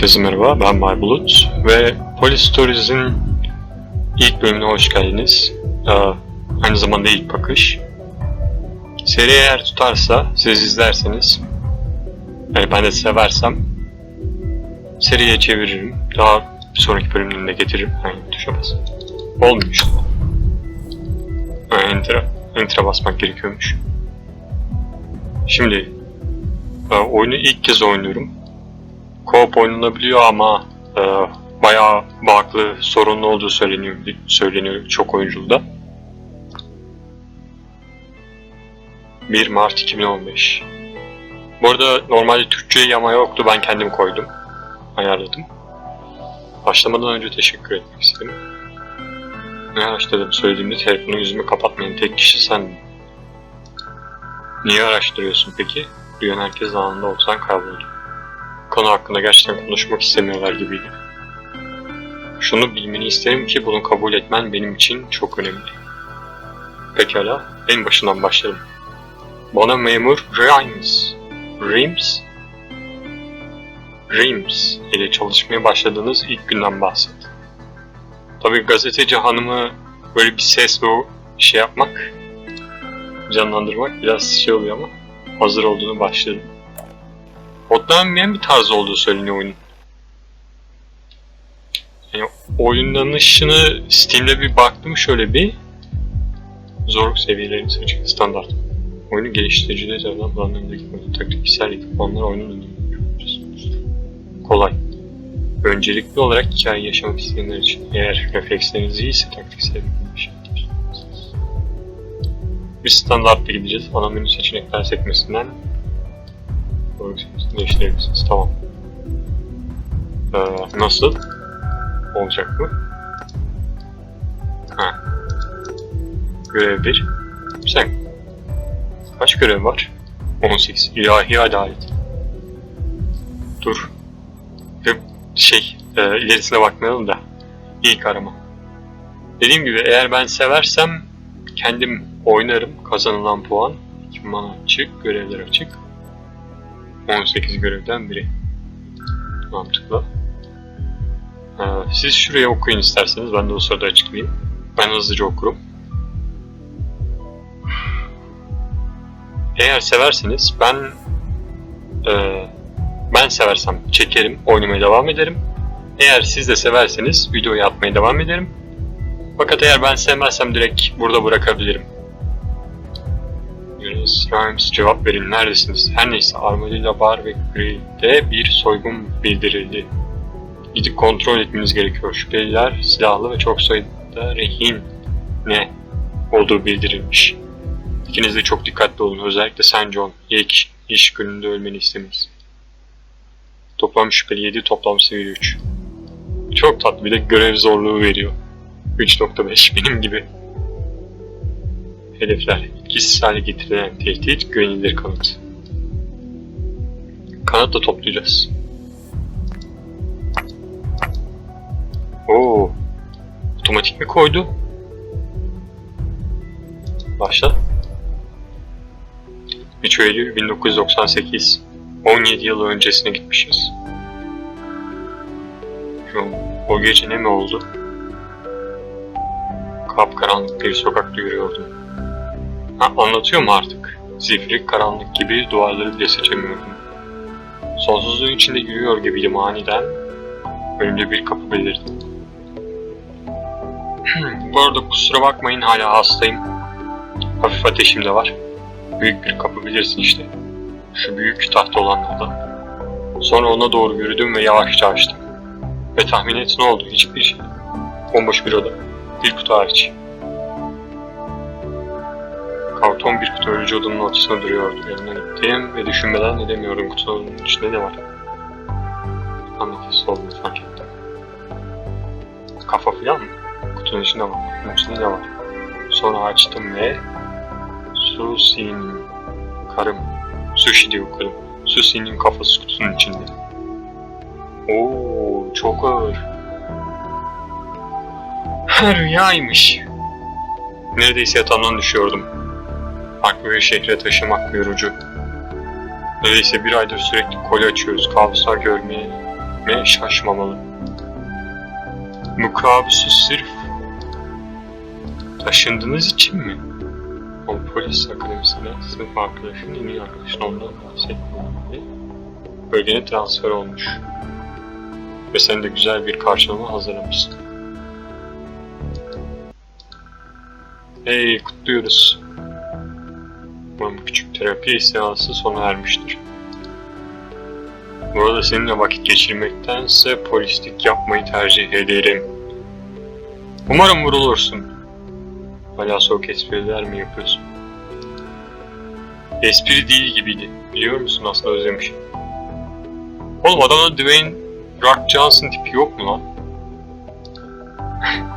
Herkese merhaba, ben Bay Bulut ve Police Stories'in ilk bölümüne hoş geldiniz. Ee, aynı zamanda ilk bakış. Seri eğer tutarsa, siz izlerseniz, yani ben de seversem, seriye çeviririm. Daha bir sonraki bölümünde getiririm. Hangi tuşa bas. Olmuyor işte. Ha, enter'a, enter'a basmak gerekiyormuş. Şimdi, oyunu ilk kez oynuyorum. Co-op oynanabiliyor ama e, bayağı baklı, sorunlu olduğu söyleniyor, söyleniyor çok oyunculda. 1 Mart 2015. Bu arada normalde Türkçe yama yoktu, ben kendim koydum. Ayarladım. Başlamadan önce teşekkür etmek istedim. Ne araştırdım söylediğimde telefonu yüzümü kapatmayan tek kişi sen. Niye araştırıyorsun peki? Duyan herkes anında olsan kayboldu konu hakkında gerçekten konuşmak istemiyorlar gibiydi. Şunu bilmeni isterim ki bunu kabul etmen benim için çok önemli. Pekala, en başından başlayalım. Bana memur Reims, Reims, Reims ile çalışmaya başladığınız ilk günden bahset. Tabii gazeteci hanımı böyle bir sesle o şey yapmak, canlandırmak biraz şey oluyor ama hazır olduğunu başladım. Kodlanmayan bir tarz olduğu söyleniyor oyunun. Yani oynanışını Steam'de bir baktım şöyle bir. Zorluk seviyeleri seçik standart. Oyunu geliştiricileri tarafından kullanıldığındaki taktiksel ekipmanlar oyunun önünde. Kolay. Öncelikli olarak hikaye yaşamak isteyenler için eğer refleksleriniz iyiyse taktiksel bir şey. Biz standartta gideceğiz. Ana menü seçenekler sekmesinden değiştirebilirsiniz. Tamam. Ee, nasıl? Olacak mı? Ha. Görev 1. Sen. Kaç görev var? 18. İlahi adalet. Dur. Şey, e, ilerisine bakmayalım da. İlk arama. Dediğim gibi eğer ben seversem kendim oynarım. Kazanılan puan. Ekipman açık, görevler açık. 18 görevden biri. Mantıklı. Ee, siz şuraya okuyun isterseniz. Ben de o sırada açıklayayım. Ben hızlıca okurum. Eğer severseniz ben e, ben seversem çekerim, oynamaya devam ederim. Eğer siz de severseniz videoyu atmaya devam ederim. Fakat eğer ben sevmezsem direkt burada bırakabilirim. Rhymes cevap verin neredesiniz? Her neyse Armadillo Bar ve Grill'de bir soygun bildirildi. Gidip kontrol etmeniz gerekiyor. Şüpheliler silahlı ve çok sayıda rehin ne olduğu bildirilmiş. İkiniz de çok dikkatli olun. Özellikle sen John. İlk iş gününde ölmeni istemeyiz. Toplam şüpheli 7, toplam seviye 3. Çok tatlı bir de görev zorluğu veriyor. 3.5 benim gibi. Hedefler. Etkisiz hale getirilen tehdit güvenilir kanıt. Kanıt da toplayacağız. Oo. Otomatik mi koydu? Başla. 3 Eylül 1998. 17 yıl öncesine gitmişiz. Şu, o gece ne mi oldu? Kapkaranlık bir sokakta yürüyordum. Ha, anlatıyor mu artık? Zifiri karanlık gibi duvarları bile seçemiyorum. Sonsuzluğun içinde yürüyor gibiydim aniden. Önümde bir kapı belirdi. Bu arada kusura bakmayın hala hastayım. Hafif ateşim de var. Büyük bir kapı bilirsin işte. Şu büyük tahta olanlardan. Sonra ona doğru yürüdüm ve yavaşça açtım. Ve tahmin et ne oldu? Hiçbir şey. Bomboş bir oda. Bir kutu hariç. Karton bir kutu ölücü odanın ortasında duruyordu. Yanına gittim ve düşünmeden ne demiyordum kutunun içinde ne var? Ametist olduğunu fark ettim. Kafa filan mı? Kutunun içinde var. Kutunun içinde ne var? Sonra açtım ve Susie'nin karım. Sushi diye okudum. Susie'nin kafası kutunun içinde. Oo, çok ağır. Rüyaymış. Neredeyse yatağımdan düşüyordum. Bir şehre taşımak yorucu. Neredeyse bir aydır sürekli koli açıyoruz kabuslar görmeye. etmeye şaşmamalı. Mukabüsü sırf taşındığınız için mi? O polis akademisinde sınıf arkadaşının en iyi arkadaşın olduğundan bahsetmedi. Bölgene transfer olmuş. Ve sen de güzel bir karşılama hazırlamışsın. Hey kutluyoruz. Bu küçük terapi seansı sona ermiştir. Burada seninle vakit geçirmektense polislik yapmayı tercih ederim. Umarım vurulursun. Hala soğuk espriler mi yapıyorsun? Espri değil gibiydi. Biliyor musun aslında özlemişim. Oğlum adamda Dwayne Rock Johnson tipi yok mu lan?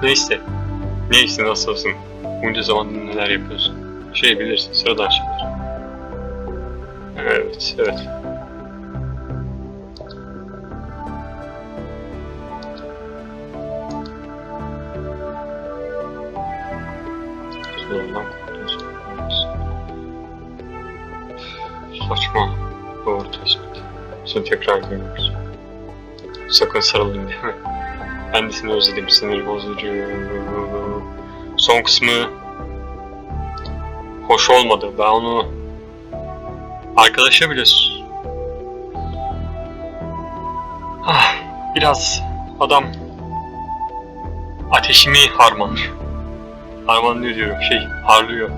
Neyse. Neyse nasılsın? Bunca zamandır neler yapıyorsun? Şey bilirsin sıradan şeyler. Evet, evet. Kurtuluyorsun. Saçma. Doğru tespit. Seni tekrar görüyoruz. Sakın sarılayım deme. Ben de seni özledim. Sinir bozucu. Son kısmı hoş olmadı. Ben onu arkadaşa bile ah, biraz adam ateşimi harmanlıyor. Harmanlıyor diyorum. Şey harlıyor.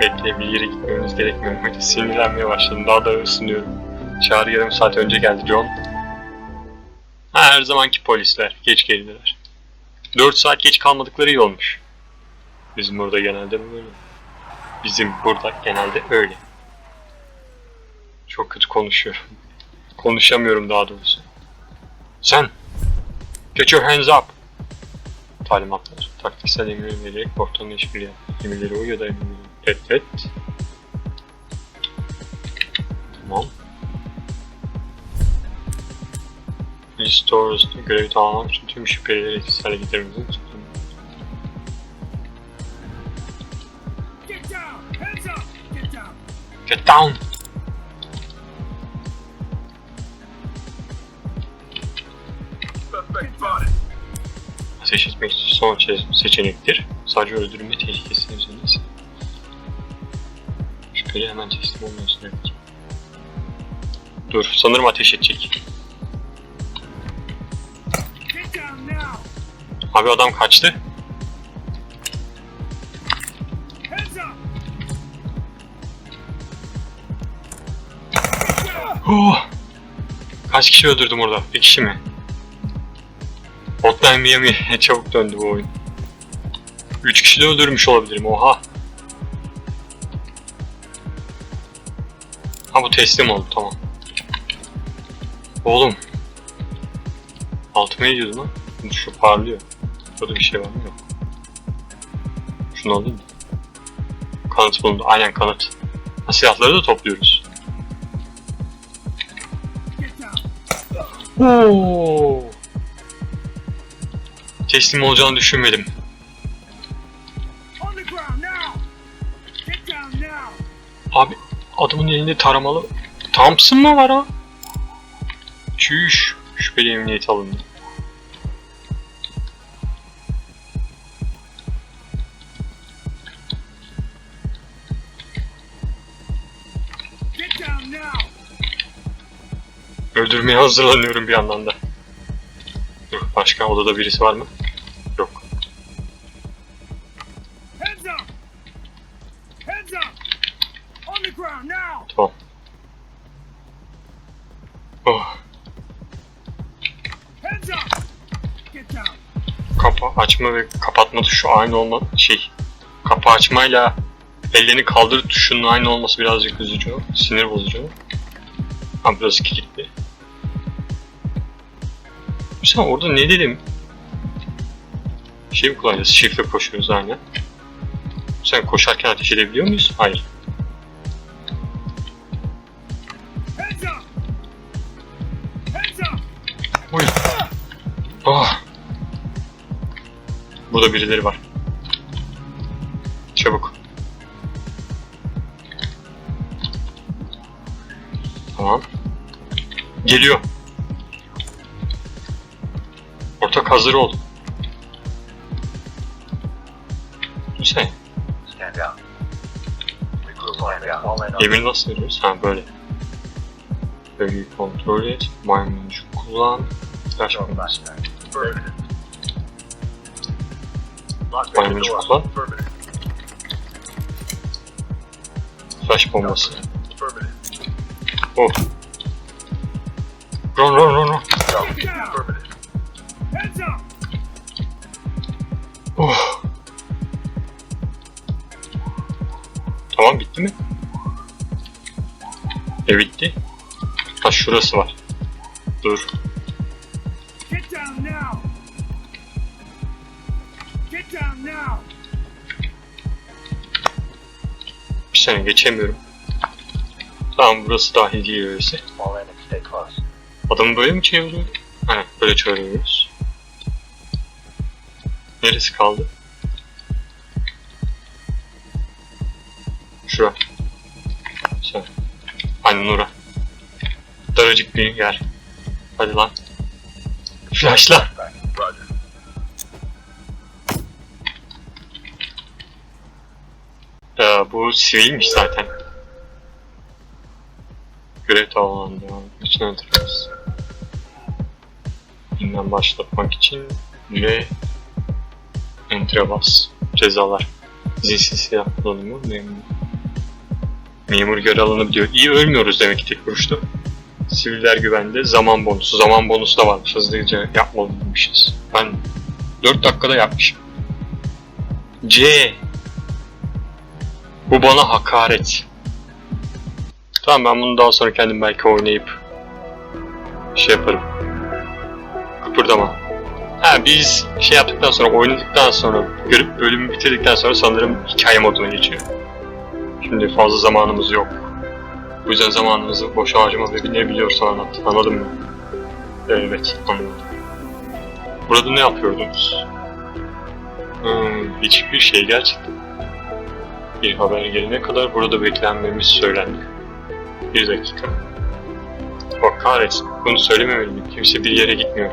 Bekle bir yere gitmemiz gerekmiyor. Böyle sinirlenmeye başladım. Daha da ısınıyorum. Çağrı yarım saat önce geldi John. Ha, her zamanki polisler. Geç geldiler. 4 saat geç kalmadıkları iyi olmuş. Bizim burada genelde böyle. Bizim burada genelde öyle. Çok kötü konuşuyorum. Konuşamıyorum daha doğrusu. Sen! Get your hands up! Talimatlar. Taktiksel emir vererek ortamda işbirliği yap. Emirleri uy ya da emirleri et et. Tamam. Restores görevi tamamlamak için tüm şüphelileri etkisiz hale Get down! Ateş etmek son çe- seçenektir. Sadece öldürülme tehlikesi üzerindeyiz. Şüpheli hemen teslim olmuyorsun. Evet. Dur, sanırım ateş edecek. Abi adam kaçtı. Oh! Kaç kişi öldürdüm orada? Bir kişi mi? Hotline Miami çabuk döndü bu oyun. 3 kişi de öldürmüş olabilirim. Oha! Ha bu teslim oldu tamam. Oğlum. Altıma gidiyordu lan. Şu parlıyor. Burada bir şey var mı? Yok. Şunu alayım mı? Kanıt bulundu. Aynen kanıt. Ha, silahları da topluyoruz. Oo. Teslim olacağını düşünmedim. Abi adamın elinde taramalı Thompson mı var ha? Çüş. Şüpheli emniyete alındı. Get down now! Öldürmeye hazırlanıyorum bir yandan da. Dur, başka odada birisi var mı? Yok. Tamam. Oh. Kapa açma ve kapatma tuşu aynı olma şey. Kapı açmayla ellerini kaldır tuşunun aynı olması birazcık üzücü. Sinir bozucu. Ha burası kilitli. Sen orada ne dedim? Şey mi kullanacağız? Shift'le koşuyoruz aynen. Sen koşarken ateş edebiliyor muyuz? Hayır. Oy. Ah. Burada birileri var. Çabuk. Tamam. Geliyor. Down. Fall in on Emir nasıl veriyoruz? Ha böyle. Bölgeyi kontrol et. Maymuncu kullan. Maymuncu kullan. Flash bombası. Oh. Run run run run. Bitti mi? E bitti. Ha şurası var. Dur. Get down now! Get down now! Bir saniye geçemiyorum. Tamam burası dahil değil öyleyse. Adamı böyle mi çeviriyor? Hani böyle çeviriyoruz. Neresi kaldı? Sen. Aynen ora. Daracık bir yer. Hadi lan. Flashla. Ee, bu sivilmiş zaten. Görev tamamlandı. İçine oturuyoruz. Yeniden başlatmak için ve Enter'e bas. Cezalar. İzinsiz silah kullanımı memur. Memur görev alınabiliyor. İyi ölmüyoruz demek ki tek vuruşta. Siviller güvende. Zaman bonusu. Zaman bonusu da varmış. Hızlıca yapmalıymışız. Ben 4 dakikada yapmışım. C. Bu bana hakaret. Tamam ben bunu daha sonra kendim belki oynayıp şey yaparım. Kıpırdama. Ha biz şey yaptıktan sonra oynadıktan sonra görüp bölümü bitirdikten sonra sanırım hikaye moduna geçiyor. Şimdi fazla zamanımız yok. Bu yüzden zamanımızı boş harcama ve ne biliyorsan anlat. Anladın mı? Evet anladım. Burada ne yapıyordunuz? Hmm, hiçbir şey gerçekten. Bir haber gelene kadar burada beklenmemiz söylendi. Bir dakika. Bak kahretsin. Bunu söylememeliyim. Kimse bir yere gitmiyor.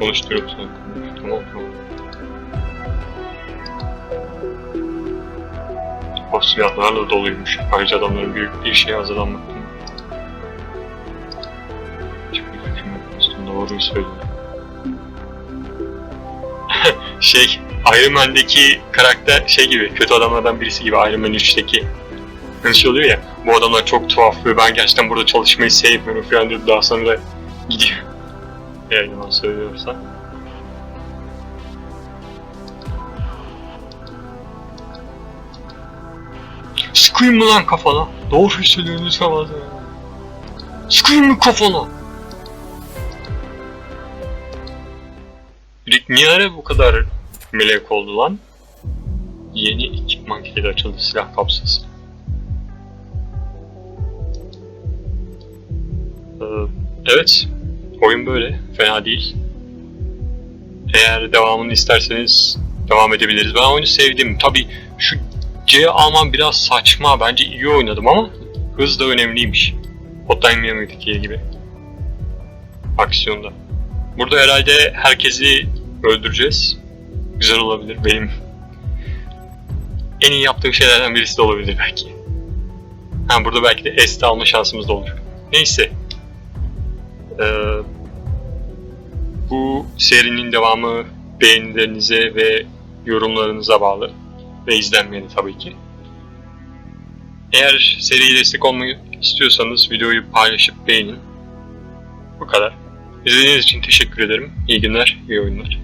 Konuşturuyorum sen. Konuş. Tamam tamam. Silahlarla doluymuş. Ayrıca adamların büyük bir şeye hazırlanmakta. Hiçbir fikrim yok. Aslında doğruyu söylüyor. şey, Iron Man'deki karakter şey gibi, kötü adamlardan birisi gibi Iron Man 3'teki. Hani şey oluyor ya, bu adamlar çok tuhaf ve ben gerçekten burada çalışmayı sevmiyorum falan diyor. Daha sonra gidiyor. Eğer yalan söylüyorsa. Sıkayım mı lan kafana? Doğru söylüyorsun lütfen bazen. Sıkayım mı kafana? Rick niye ara bu kadar melek oldu lan? Yeni ekipman kilidi açıldı silah kapsası. Ee, evet, oyun böyle. Fena değil. Eğer devamını isterseniz devam edebiliriz. Ben oyunu sevdim. Tabi şu C almam biraz saçma. Bence iyi oynadım ama hız da önemliymiş. Hotline Miami'deki gibi. Aksiyonda. Burada herhalde herkesi öldüreceğiz. Güzel olabilir. Benim en iyi yaptığım şeylerden birisi de olabilir belki. Ha burada belki de S de alma şansımız da olur. Neyse. Ee, bu serinin devamı beğenilerinize ve yorumlarınıza bağlı. Ve izlenmeni tabii ki. Eğer seriye destek olmayı istiyorsanız videoyu paylaşıp beğenin. Bu kadar. İzlediğiniz için teşekkür ederim. İyi günler, iyi oyunlar.